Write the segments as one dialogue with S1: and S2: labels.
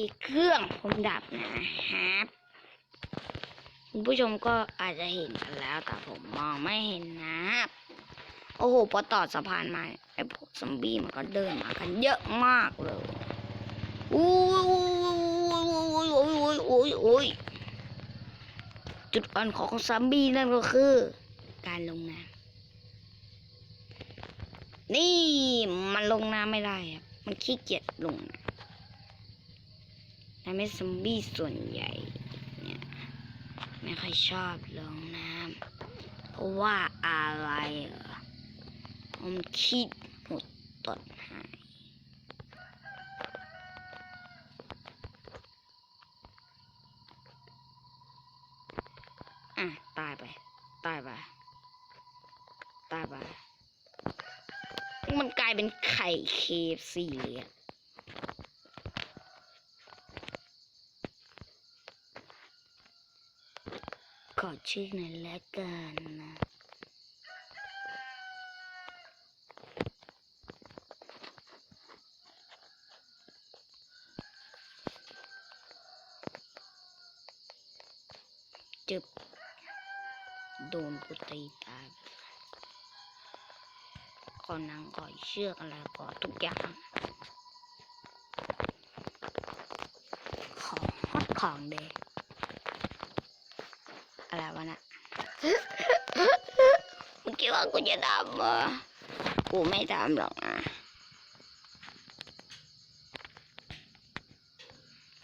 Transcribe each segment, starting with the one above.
S1: กี่เครื่องผมดับนะครับคุณผู้ชมก็อาจจะเห็นกันแล้วแต่ผมมองไม่เห็นนะครับโอ้โหพอต่อสะพานมาไอ้พวกซอมบี้มันก็เดินมากันเยอะมากเลยอุ้ยอุ้ยอุ้ยอุ้ยอุ้ยอุ้ยจุดอ่อนของซอมบี้นั่นก็คือ การลงน้ำนี่มันลงน้ำไม่ได้ครับมันขี้เกียจลงน้ำ ทำให้ซอมบี้ส่วนใหญ่เนี่ยไม่ค่อยชอบลงน้ำเพราะว่าอะไรเหรอผมคิดหมดตดหายอะตายไป ตายไป ตายไป มันกลายเป็นไข่เคฟซีเลยอะ ขอชื่อหน่อยล้วกันนะจึบโดนกูตีตายไปขอหนังขอเชือกอะไรขอทุกอย่าง ของฮอตของเดยอะไรวะนะ มึงคิดว่า กูจะทำเหรอกูไม่ทำหรอกนะ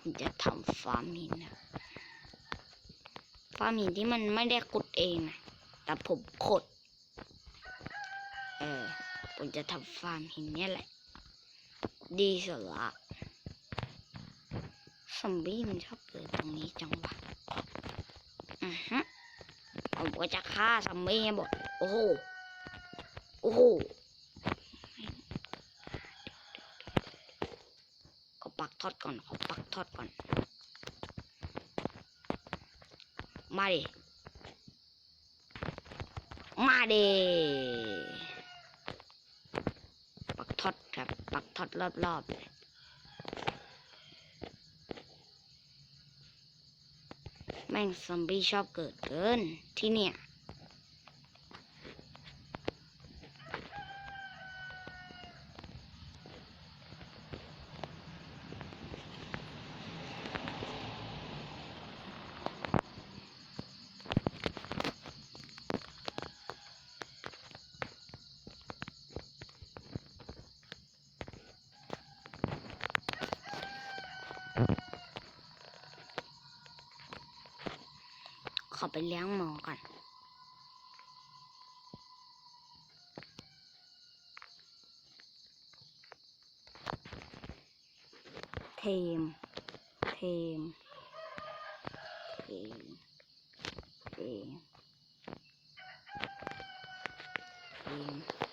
S1: กูจะทำฟาร์มหินนะฟาร์มหินที่มันไม่ได้ขุดเองนะแต่ผมขุด เออผมจะทำฟาร์มหินเนี่ยแหละ ดีสุดละซอมบี้มันชอบเกิดตรงนี้จังวะอือฮะผมก็จะฆ่าซอมบี้ให้หมด โอ้โห อ้โหขอปักทอดก่อนขอปักทอดก่อน มาดิ มาดิ ปักทอดครับ ปักทอดรอบๆเลยแม่งซอมบี้ชอบเกิดเกินที่เนี่ย ขอไปเลี้ยงหมอก่อน เทม เทม เทม เทมเทม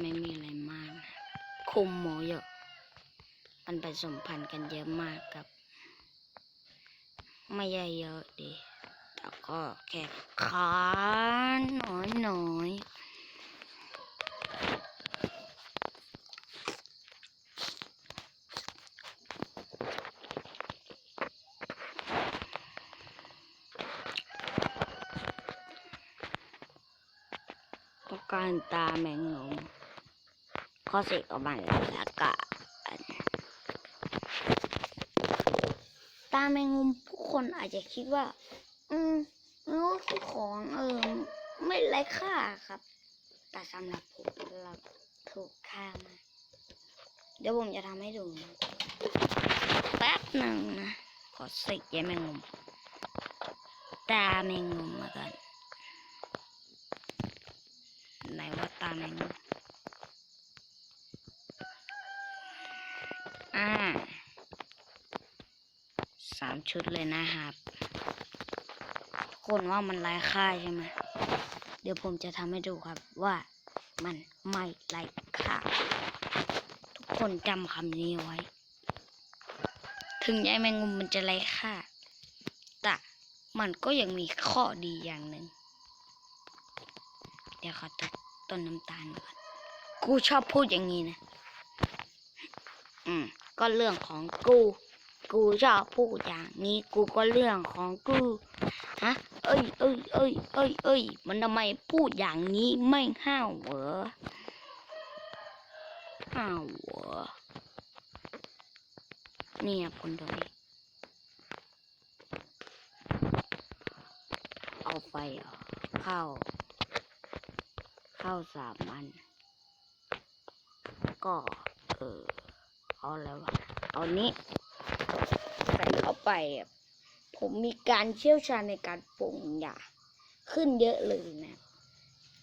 S1: ไม่มีอะไรมาก คุมหมูเยอะ มันผสมพันธุ์กันเยอะมากครับ ไม่ใหญ่เยอะดีแต่ก็แค่ขาน้อยน้อยต้องการตาแมงมุม ข้อเสกออกมาแล้วแล้วก็ตาแมงมุมผู้คนอาจจะคิดว่า อืมมันก็คือของเออไม่ไร้ค่าครับ แต่สำหรับผมเราถูกค่ามากเดี๋ยวผมจะทำให้ดูแป๊บหนึ่งนะขอเสกยายแมงมุมตาแมงมุมมากันไหนว่าตาแมงมุม อ่า สาม ชุดเลยนะครับทุกคนว่ามันไร้ค่าใช่ไหมเดี๋ยวผมจะทำให้ดูครับว่ามันไม่ไร้ค่า ทุกคนจำคำนี้ไว้ ถึงใยแมงมุมมันจะไร้ค่า แต่มันก็ยังมีข้อดีอย่างหนึ่ง เดี๋ยวขอตัดต้นน้ำตาลก่อนกูชอบพูดอย่างนี้นะ อืม ก็เรื่องของกู กูชอบพูดอย่างนี้กูก็เรื่องของกูฮะเอ้ยเอ้ยเอ้ยเอ้ยเอ้ยมันทำไมพูดอย่างนี้ไม่ห้าวเหรอห้าวเหรอเนี่ยคนตรงนี้เอาไฟเข้าเข้าสามอัน ก็ เออเอาอะไรวะเอานี้ ไป ผมมีการเชี่ยวชาญในการปรุงยาขึ้นเยอะเลยนะ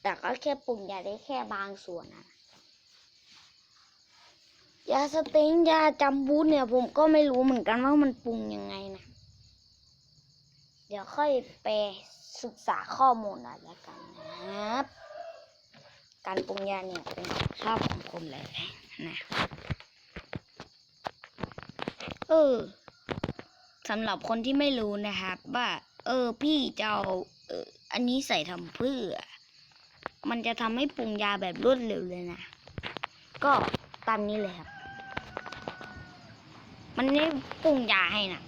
S1: แต่ก็แค่ปรุงยาได้แค่บางส่วนนะยาสเต็งยาจำบูทเนี่ย ผมก็ไม่รู้เหมือนกันว่ามันปรุงยังไงนะ เดี๋ยวค่อยไปศึกษาข้อมูลอยแล้วกันนะครับการปรุงยาเนี่ยเป็นชอบของผมเลยนะ เออ สำหรับคนที่ไม่รู้นะครับ ว่า เออพี่จะเอาเอออันนี้ใส่ทำเพื่อ มันจะทำให้ปรุงยาแบบรวดเร็วเลยนะ ก็ตามนี้เลยครับ มันไม่ปรุงยาให้นะ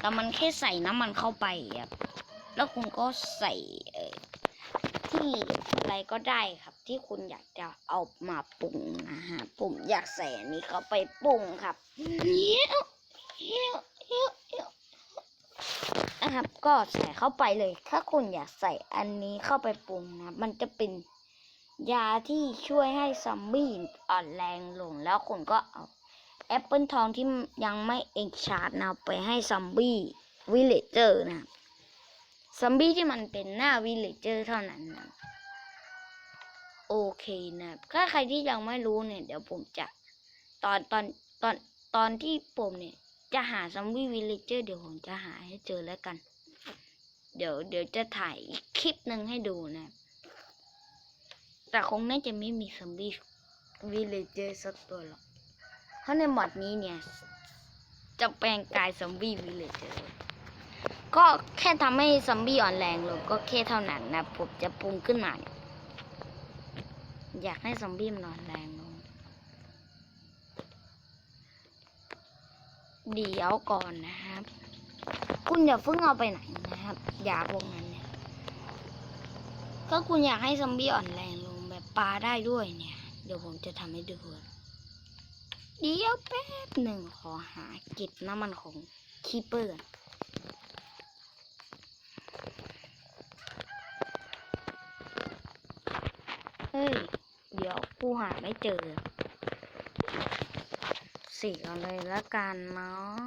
S1: แต่มันแค่ใส่น้ำมันเข้าไปครับแล้วคุณก็ใส่เออที่อะไรก็ได้ครับ ที่คุณอยากจะเอามาปรุงนะฮะผมอยากใส่อันนี้เข้าไปปรุงครับเยี่ยเยี่ย นะครับ ก็ใส่เข้าไปเลย ถ้าคุณอยากใส่อันนี้เข้าไปปรุงนะมันจะเป็นยาที่ช่วยให้ซอมบี้อ่อนแรงลงแล้วคุณก็เอาแอปเปิลทองที่ยังไม่เอ็กชาร์จนะไปให้ซอมบี้วิลเลเจอร์นะซอมบี้ที่มันเป็นหน้าวิลเลเจอร์เท่านั้นนะโอเคนะถ้าใครที่ยังไม่รู้เนี่ย เดี๋ยวผมจะตอนตอนตอนตอนที่ผมเนี่ย จะหาซอมบี้วิลเลเจอร์เดี๋ยวผมจะหาให้เจอแล้วกัน เดี๋ยวเดี๋ยวจะถ่ายอีกคลิปหนึ่งให้ดูนะ แต่คงน่าจะไม่มีซอมบี้วิลเลเจอร์สักตัวหรอก เพราะในมอดนี้เนี่ย จะแปลงกายซอมบี้วิลเลเจอร์ก็แค่ทำให้ซอมบี้อ่อนแรงลงก็แค่เท่านั้นนะ ผมจะปรุงขึ้นมา อยากให้ซอมบี้มันอ่อนแรงลง เดี๋ยวก่อนนะครับ คุณอย่าเพิ่งเอาไปไหนนะครับ อยาพวกนั้นเนี่ย ก็คุณอยากให้ซอมบี้อ่อนแรงลงแบบปลาได้ด้วยเนี่ย เดี๋ยวผมจะทำให้ดูเดี๋ยวแป๊บหนึ่งขอหาเก็บน้ำมันของคีเปอร์เฮ้ย เดี๋ยวกูหาไม่เจอ สีเอาเลยละกันเนาะ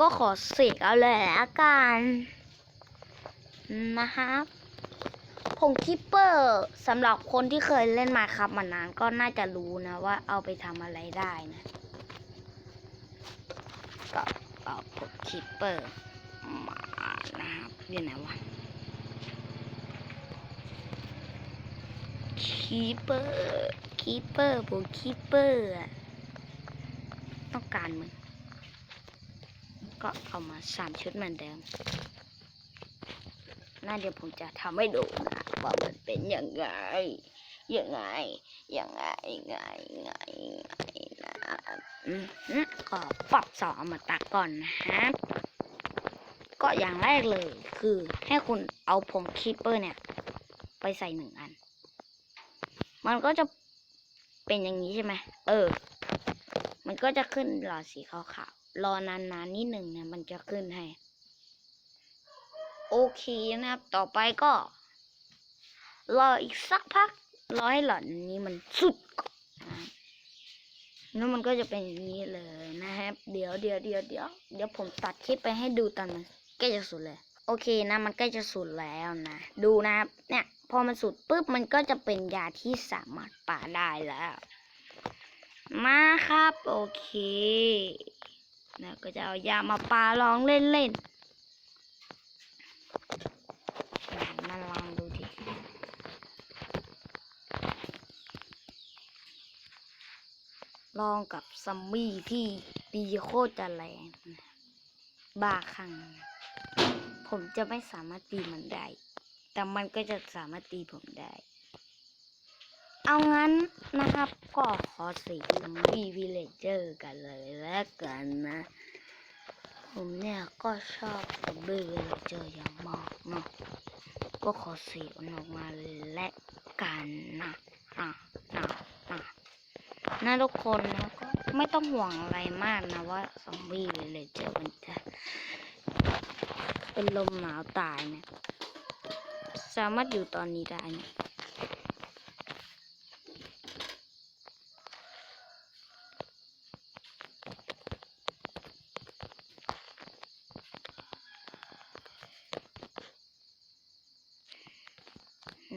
S1: ก็ขอสีเอาเลยละกันนะครับผงคิปเปอร์สำหรับคนที่เคยเล่นมาครับมานานก็น่าจะรู้นะว่าเอาไปทำอะไรได้นะก็เอาผงคิปเปอร์มานะครับอยู่ไหนวะ คีเปอร์คีเปอร์ผมคีเปอร์ต้องการมึงก็เอามาสามชุดเหมือนเดิมน่าเดี๋ยวผมจะทำให้ดูนะว่ามันเป็นยังไงยังไงยังไงไงไงไงนะก็ปรับสองมาตักก่อนนะครับก็อย่างแรกเลยคือให้คุณเอาผงคีเปอร์เนี่ย ไปใส่หนึ่งอัน มันก็จะเป็นอย่างนี้ใช่ไหมเออ มันก็จะขึ้นหลอดสีขาวๆ รอนานๆนิดหนึ่งเนี่ย มันจะขึ้นให้ โอเคนะครับ ต่อไปก็ รออีกสักพัก รอให้หลอดนี้มันสุดก่อนนะครับแล้วมันก็จะเป็นอย่างนี้เลยนะครับ เดี๋ยวเดี๋ยวเดี๋ยวเดี๋ยวเดี๋ยวผมตัดคลิปไปให้ดูตอนมันใกล้จะสุดเลย โอเคนะ มันใกล้จะสุดแล้วนะ ดูนะครับ เนี่ย พอมันสุดปุ๊บมันก็จะเป็นยาที่สามารถป่าได้แล้ว มาครับ โอเคนะก็จะเอายามาปาลองเล่นๆมาลองดูดิลองกับซัมบี้ที่ตีโคตรจะแรงบ้าคลั่งผมจะไม่สามารถตีมันได้ แต่มันก็จะสามารถตีผมได้ เอางั้นนะครับ ก็ขอสีซัมบี้วิลเลเจอร์กันเลยแล้วกันนะ ผมเนี่ยก็ชอบซัมบี้วิลเลเจอร์อย่างมากเนาะก็ขอสีมันออกมาและกันนะนะนะนะนะทุกคนนะก็ไม่ต้องห่วงอะไรมากนะว่าซอมบี้วิลเลเจอร์มันจะเป็นลมหนาวตายเนี่ย สามารถอยู่ตอนนี้ได้นี่ย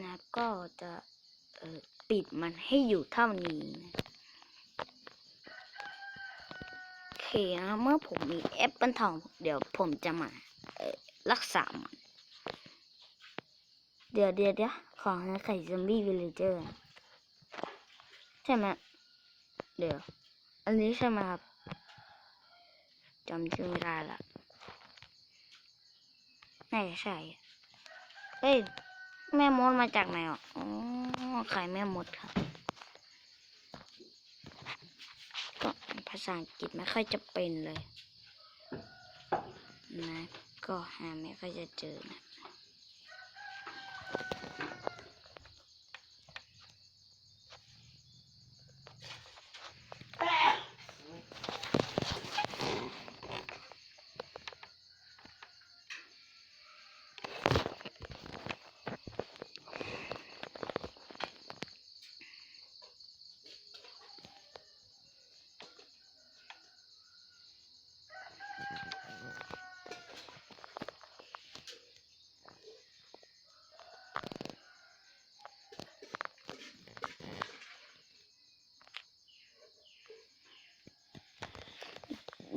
S1: นะก็จะปิดมันให้อยู่เท่านี้นะโอเคนะเมื่อผมมีแอปเปิลทอง เดี๋ยวผมจะมารักษามัน เดี๋ยวเดี๋ยวเดี๋ยวขอให้ไข่ซอมบี้วิลเลเจอร์ใช่ไหมเดี๋ยว อันนี้ใช่ไหมครับจำชื่อไม่ได้ละน่าจะใช่อะเอ้ยแม่มดมาจากไหนอะอ๋อไข่แม่มดครับก็ภาษาอังกฤษไม่ค่อยจะเป็นเลย นะ ก็หาไม่ค่อยจะเจอนะ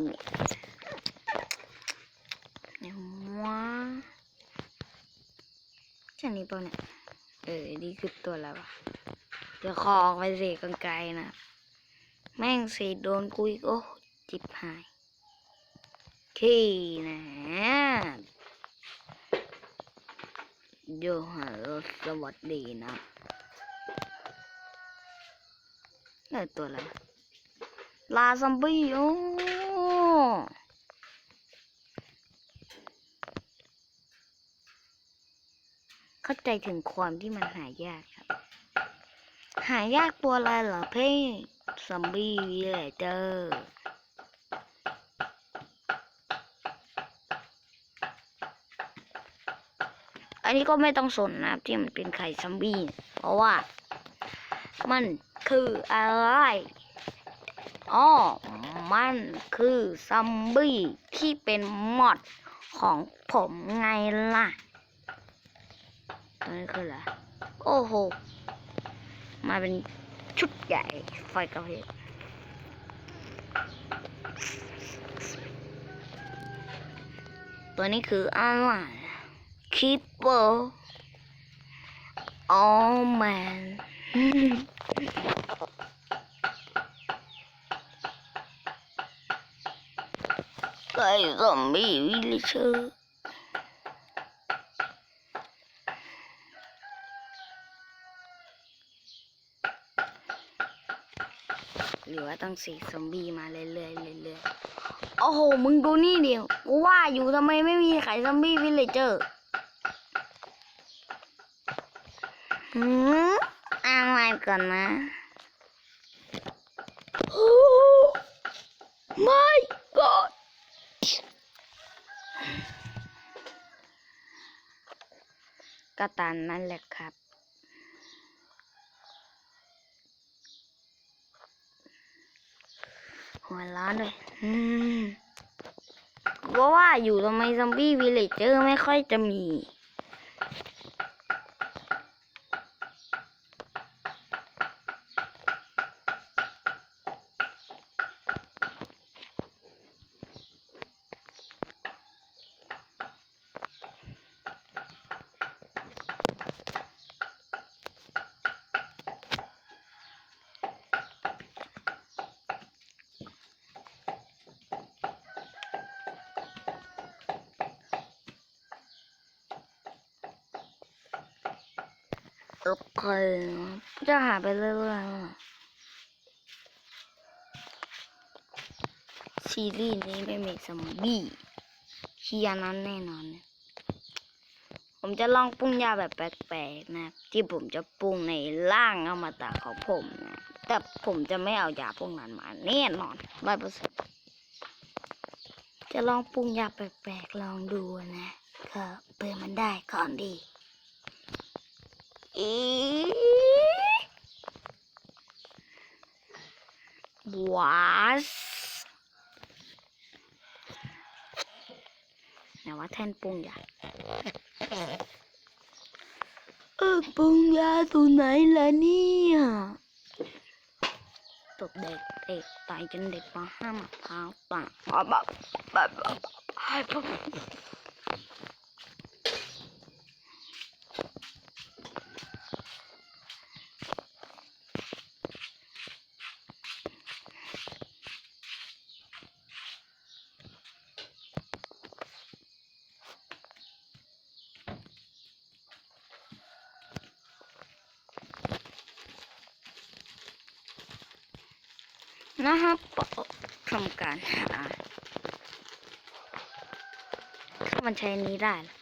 S1: เนี่ยว้าใช่นี้เปล่าเนี่ย เออนี่คือตัวอะไรวะเดี๋ยวคอออกไปเสิกังไกลนะ แม่งเสิโดนกุยโอ้จิบหายขี้นะโยฮัลสวัสดีนะเออตัวอะไรวลาซัมบี้โอ้ เข้าใจถึงความที่มันหายากครับ หายากตัวอะไรเหรอเพี่ซอมบี้วิเลเจอร์อันนี้ก็ไม่ต้องสนนะที่มันเป็นไข่ซอมบี้ เพราะว่า มันคืออะไรอ๋อ มันคือซอมบี้ที่เป็นมอดของผมไงล่ะตัวนี้คืออะไรโอ้โห มาเป็นชุดใหญ่ ไฟกระพริบตัวนี้คืออะไรคิปเปอร์โอ้แมน ไก่ซอมบี้วิลเชอร์หรือว่าต้องสีซอมบี้มาเรื่อยๆเรื่อยๆโอ้โห มึงดูนี่เดียวกูว่าอยู่ทำไมไม่มีไข่ซอมบี้วิลเลเจอร์หืมอะไรก่อนนะ โอ้ my god ก็ตามนั่นแหละครับ หัวร้านเลยอืมก็ว่าอยู่ทำไมซอมบี้วิลเลจเจอร์ไม่ค่อยจะมี โอเคจะหาไปเรื่อยๆซีรีส์นี้ไม่มีซอมบี้เชียนั้นแน่นอน ผมจะลองปรุงยาแบบแปลกๆนะ ที่ผมจะปรุงในร่างอมตะของผมนะ แต่ผมจะไม่เอายาพวกนั้นมาแน่นอนร้อยเปอร์เซ็นต์จะลองปรุงยาแปลกๆลองดูนะก็เปิดมันได้ก่อนดี อีวาสไหนว่าแท่นปรุงยาเออปรุงยาตัวไหนล่ะเนี่ยตกเด็กเด็กตายจนเด็กมาห้ามะพร้าวป่าแบบแบบแบบแบบ นะครับทำการหาถ้ามันใช้นี้ได้ล่ะ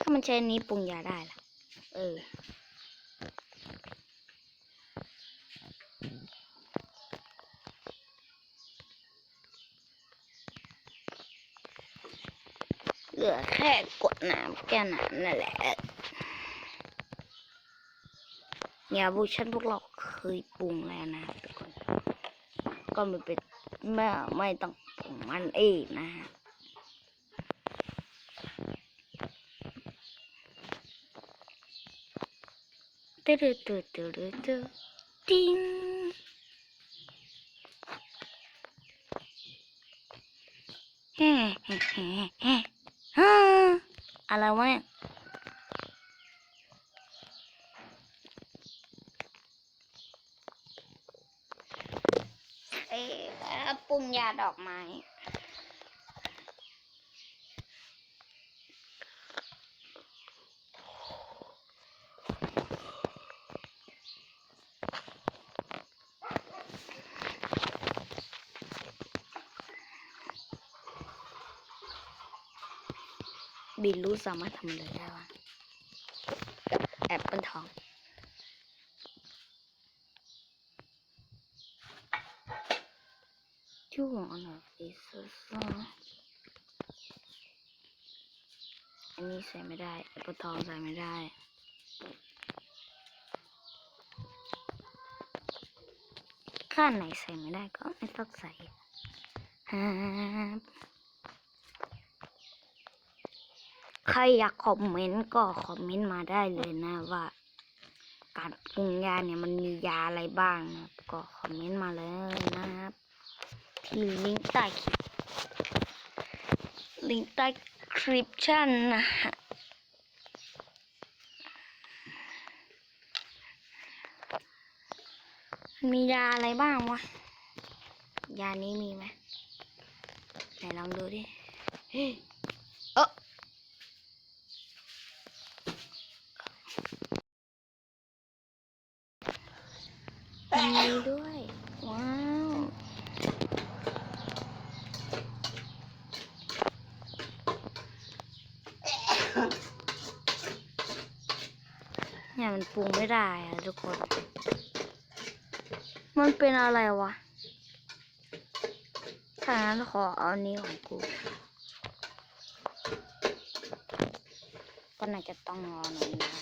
S1: ถ้ามันใช้นี้ปรุงยาได้ล่ะ เออเหลือแค่กดน้ำแค่นั้นนั่นแหละ เงียบูชันพวกเราเคยปรุงแล้วนะทุกคนก็ไม่เป็นไม่ไม่ต้องปรุงมันเองนะฮะตึ๊ดตึ๊ดตึ๊ดตึ๊ดตึ๊ดติ้งแฮ่แฮ่แฮ่แฮ่ฮ่าอะไรวะเนี่ย เอ๊ะ ปรุงยาดอกไม้ บินรู้สามารถทำเลยได้วะแอปเปิลทอง yoğun neredeyse sonra. อันนี้ใส่ไม่ได้แอปเปิลทองใส่ไม่ได้ข้างไหนใส่ไม่ได้ก็ไม่ต้องใส่ใครอยากคอมเมนต์ก็คอมเมนต์มาได้เลยนะว่า การปรุงยาเนี่ยมันมียาอะไรบ้างนะก็คอมเมนต์มาเลยนะครับ หรือลิงก์ใต้คลิปลิงก์ใต้คลิปชั่นนะฮะมียาอะไรบ้างวะ ยานี้มีไหมไหนลองดูดิเฮ้ยเออมันมีด้วย ว้าว เนี่ยมัน ปรุงไม่ได้อะทุกคน มันเป็นอะไรวะถ้างั้นขอเอานี้ของกู ก็น่าจะต้องรอหน่อยนะ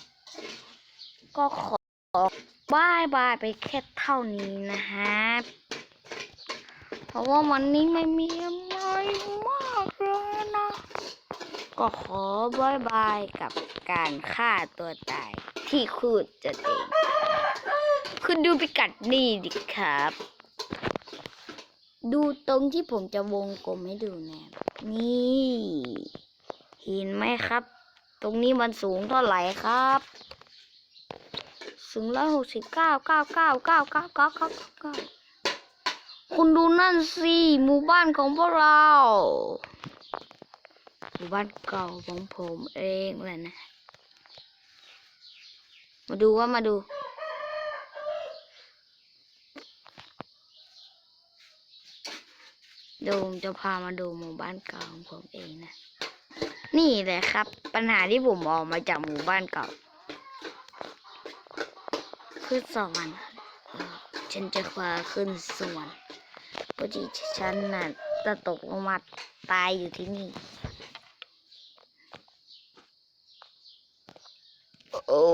S1: ก็ขอบายบายไปแค่เท่านี้นะฮะ เพราะว่าวันนี้ไม่มีอะไรมากเลยนะ ก็ขอบายบายกับการฆ่าตัวตาย ที่คูดจะเองคุณดูพิกัดนี่ดิครับ ดูตรงที่ผมจะวงกลมให้ดูนะนี่เห็นไหมครับ ตรงนี้มันสูงเท่าไหร่ครับสูงร้อยหกสิบเก้าเก้าเก้าเก้าเก้าเก้าเก้าเก้าคุณดูนั่นสิหมู่บ้านของพวกเราหมู่บ้านเก่าของผมเองแหละนะ มาดูว่ามาดูดี๋ยวผมจะพามาดูหมู่บ้านเก่าของผมเองนะ นี่แหละครับ ปัญหาที่ผมออกมาจากหมู่บ้านเก่าขึ้นสวรรค์ฉันจะพาขึ้นสวรรค์ปกติฉันน่ะจะตกลงมาตายอยู่ที่นี่ โอ้